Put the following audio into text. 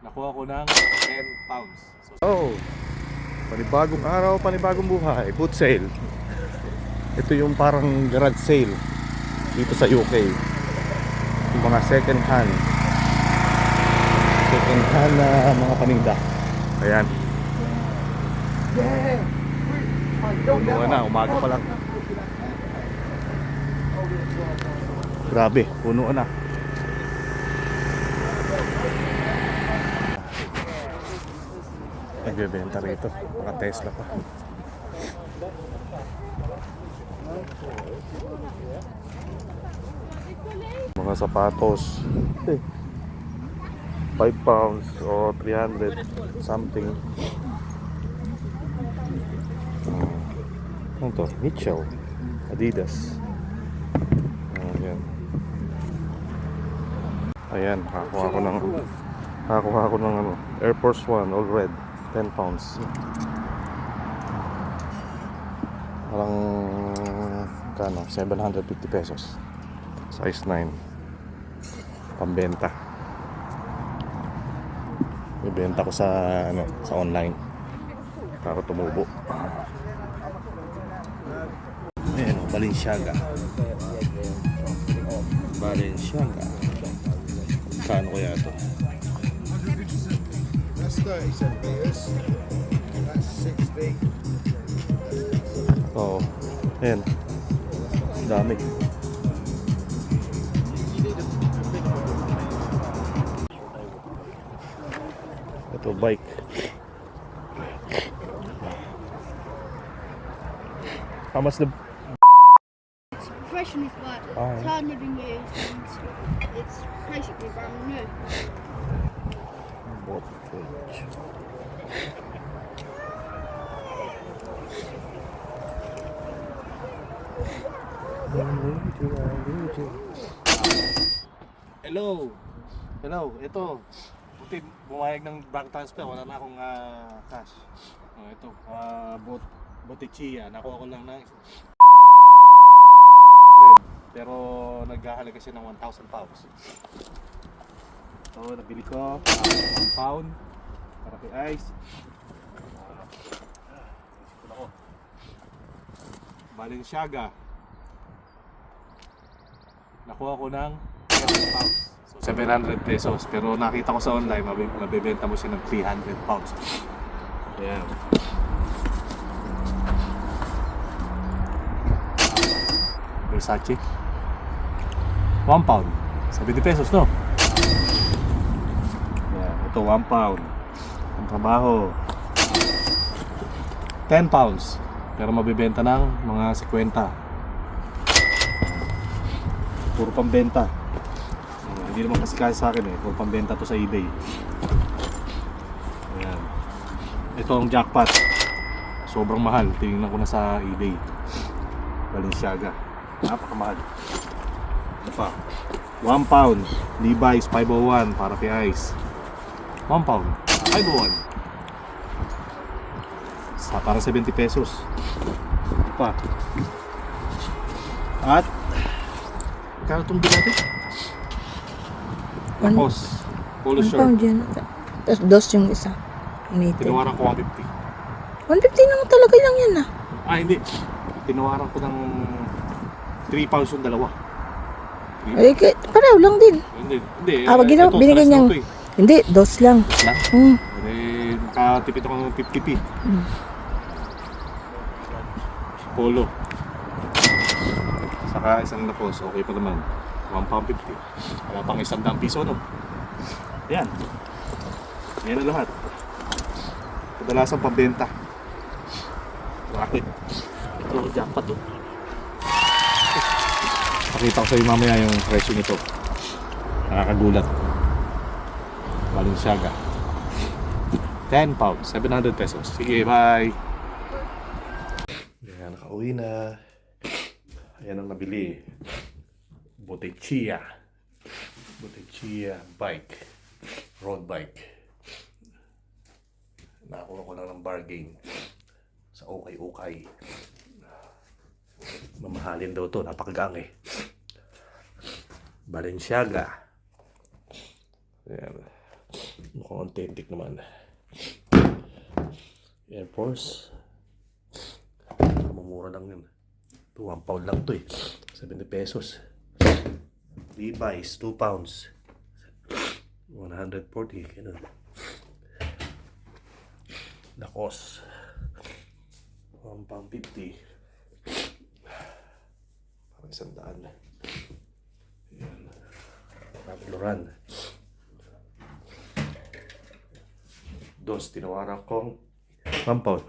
Nakuha ko ng 10 pounds. So, Oh, panibagong araw, panibagong buhay. Boot sale. Ito yung parang garage sale dito sa UK. Yung mga second hand. Second hand na mga paninda. Ayan. Puno na, umaga pa lang. Grabe, puno na. Nagbebenta rito. Mga Tesla pa. Mga sapatos. 5 pounds o 300 something. Hmm. Ano to? Mitchell. Adidas. Ayan. Ayan, nakakuha ko ng nakakuha ko ng ano, Air Force One all red. 10 pounds. Parang kano, 750 pesos. Size 9. Pambenta. Ibenta ko sa ano, sa online. Para tumubo. Ayan, oh, Balenciaga. Balenciaga. Kano kaya to? That's 30 centimetres. That's 60. Oo. Ayan. Ang Dami. Ito bike. How much the Professional work. Oh. It's hardly been used and it's basically brand new. Voltage? Hello! Hello, ito. Buti bumayag ng bank transfer, wala na akong ah, cash. Oh, ito, uh, bot Botichia. Nakuha ko lang ng pero naghahalaga siya ng 1,000 pounds. So, nabili ko 1 pound para kay ice. Uh, ako. Balenciaga. Nakuha ko ng 7 pounds. So 700 pesos. Pero nakita ko sa online, mabi- mabibenta mo siya ng 300 pounds. Ayan. Versace. 1 pound. 70 pesos, no? Ito, 1 pound. Ang trabaho. 10 pounds. Pero mabibenta ng mga 50. Puro pambenta. Uh, hindi naman kasi kaya sa akin eh. Puro pambenta to sa eBay. Ayan. Ito ang jackpot. Sobrang mahal. Tingnan ko na sa eBay. Balenciaga. Napakamahal. Ito pa. 1 pound. Levi's 501 para kay Ice. 1 pound. 501. Sa para 70 pesos. Ito pa. At Kano itong binati? One- Tapos, polo One shirt. pound yan. Tapos dos yung isa. United. Tinawaran ko 150. 150 naman talaga lang yan ah. Ah, hindi. Tinawaran ko ng 3 pounds yung dalawa. Ay, kay- pareho lang din. Hindi, hindi. Ah, wag ginawa- ito, binigyan na niyang- to eh. Hindi, dos lang. Lang. Hmm. Eh, nakatipid ako ng 50p. Hmm. Polo. Saka isang lapos, okay pa naman. 1 pound 50. Wala pang isang daang piso, no? Ayan. Ayan na lahat. Kadalasan pambenta. Bakit? Ito, jackpot to. Pakita ko sa iyo mamaya yung presyo nito. Nakakagulat. Balenciaga. 10 pounds, 700 pesos. Sige, bye! Ayan, nakauwi na. Ayan ang nabili. Botechia. Botechia bike. Road bike. Nakakuha ko lang ng bargain. Sa okay-okay. Mamahalin daw to, napakagang eh. Balenciaga. Ayan. Mukhang authentic naman. Air Force. Mamura lang yun. Ito, 1 pound lang to eh. 70 pesos. Levi's, 2 pounds. 140, ganun. Lacoste. 1 pound 50. Parang isang daan. Ayan. Ralph Lauren. Dos, tinawaran kong 1 pound.